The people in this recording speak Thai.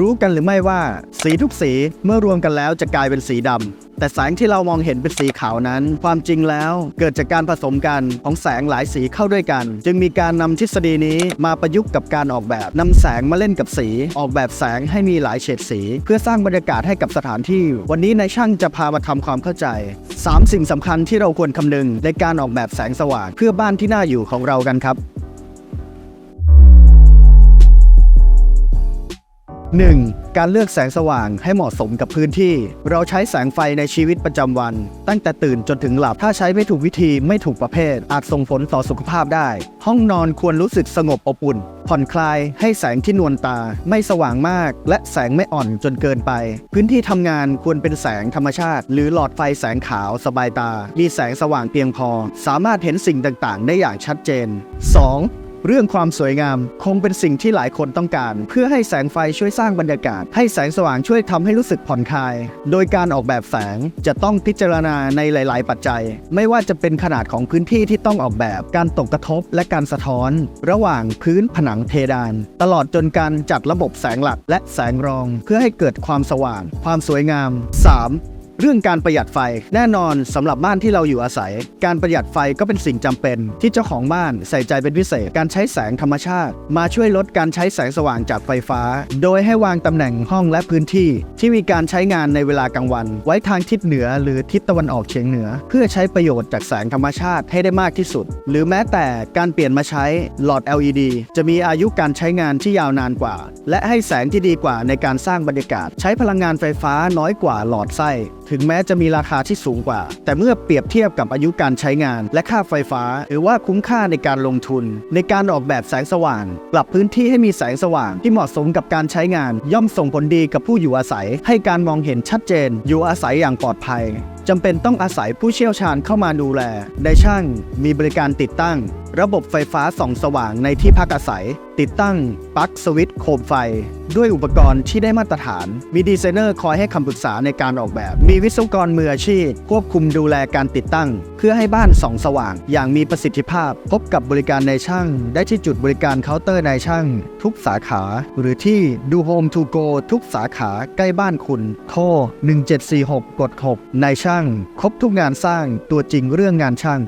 รู้กันหรือไม่ว่าสีทุกสีเมื่อรวมกันแล้วจะกลายเป็นสีดำแต่แสงที่เรามองเห็นเป็นสีขาวนั้น ความจริงแล้วเกิดจากการผสมกันของแสงหลายสีเข้าด้วยกัน จึงมีการนำทฤษฎีนี้มาประยุกต์กับการออกแบบนำแสงมาเล่นกับสี ออกแบบแสงให้มีหลายเฉดสี เพื่อสร้างบรรยากาศให้กับสถานที่ วันนี้นายช่างจะพามาทำความเข้าใจ 3 สิ่งสำคัญที่เราควรคำนึงในการออกแบบแสงสว่างเพื่อบ้านที่น่าอยู่ของเรากันครับ 1. การเลือกแสงสว่างให้เหมาะสมกับพื้นที่ เราใช้แสงไฟในชีวิตประจำวัน ตั้งแต่ตื่นจนถึงหลับ ถ้าใช้ไม่ถูกวิธีไม่ถูกประเภท อาจส่งผลต่อสุขภาพได้ ห้องนอนควรรู้สึกสงบอบอุ่น ผ่อนคลายให้แสงที่นวลตา ไม่สว่างมาก และแสงไม่อ่อนจนเกินไป พื้นที่ทำงานควรเป็นแสงธรรมชาติ หรือหลอดไฟแสงขาวสบายตา มีแสงสว่างเพียงพอ สามารถเห็นสิ่งต่างๆ ได้อย่างชัดเจน 2. เรื่องความสวยงามคงเป็นสิ่งที่หลายคนต้องการ เพื่อให้แสงไฟช่วยสร้างบรรยากาศ ให้แสงสว่างช่วยทำให้รู้สึกผ่อนคลาย โดยการออกแบบแสงจะต้องพิจารณาในหลาย ๆ ปัจจัย ไม่ว่าจะเป็นขนาดของพื้นที่ที่ต้องออกแบบ การตกกระทบและการสะท้อน ระหว่างพื้นผนังเพดาน ตลอดจนการจัดระบบแสงหลักและแสงรอง เพื่อให้เกิดความสว่าง ความสวยงาม 3. เรื่องการประหยัดไฟแน่นอนสำหรับบ้านที่เราอยู่อาศัย การประหยัดไฟก็เป็นสิ่งจำเป็นที่เจ้าของบ้านใส่ใจเป็นพิเศษ การใช้แสงธรรมชาติ มาช่วยลดการใช้แสงสว่างจากไฟฟ้า โดยให้วางตำแหน่งห้องและพื้นที่ ที่มีการใช้งานในเวลากลางวัน ไว้ทางทิศเหนือหรือทิศตะวันออกเฉียงเหนือ เพื่อใช้ประโยชน์จากแสงธรรมชาติให้ได้มากที่สุด หรือแม้แต่การเปลี่ยนมาใช้หลอด LED จะมีอายุการใช้งานที่ยาวนานกว่า และให้แสงที่ดีกว่าในการสร้างบรรยากาศ ใช้พลังงานไฟฟ้าน้อยกว่าหลอดไส้ถึงแม้จะมีราคาที่สูงกว่า แต่เมื่อเปรียบเทียบกับอายุการใช้งาน และค่าไฟฟ้าหรือว่าคุ้มค่าในการลงทุน ในการออกแบบแสงสว่าง ปรับพื้นที่ให้มีแสงสว่างที่เหมาะสมกับการใช้งาน ย่อมส่งผลดีกับผู้อยู่อาศัย ให้การมองเห็นชัดเจน อยู่อาศัยอย่างปลอดภัยจำเป็นต้องอาศัยผู้เชี่ยวชาญเข้ามาดูแล ได้ช่าง มีบริการติดตั้งระบบไฟฟ้าส่องสว่างในที่พักอาศัย ติดตั้งปลั๊กสวิตช์โคมไฟ ด้วยอุปกรณ์ที่ได้มาตรฐาน มีดีไซเนอร์คอยให้คำปรึกษาในการออกแบบ มีวิศวกรมืออาชีพ ควบคุมดูแลการติดตั้ง เพื่อให้บ้านส่องสว่าง อย่างมีประสิทธิภาพ พบกับบริการในช่าง ได้ที่จุดบริการเคาน์เตอร์ในช่าง ทุกสาขา หรือที่ดูโฮมทูโกทุกสาขาใกล้บ้านคุณ โทร1746กด6นช่าง ครบทุกงานสร้างตัวจริงเรื่องงานช่าง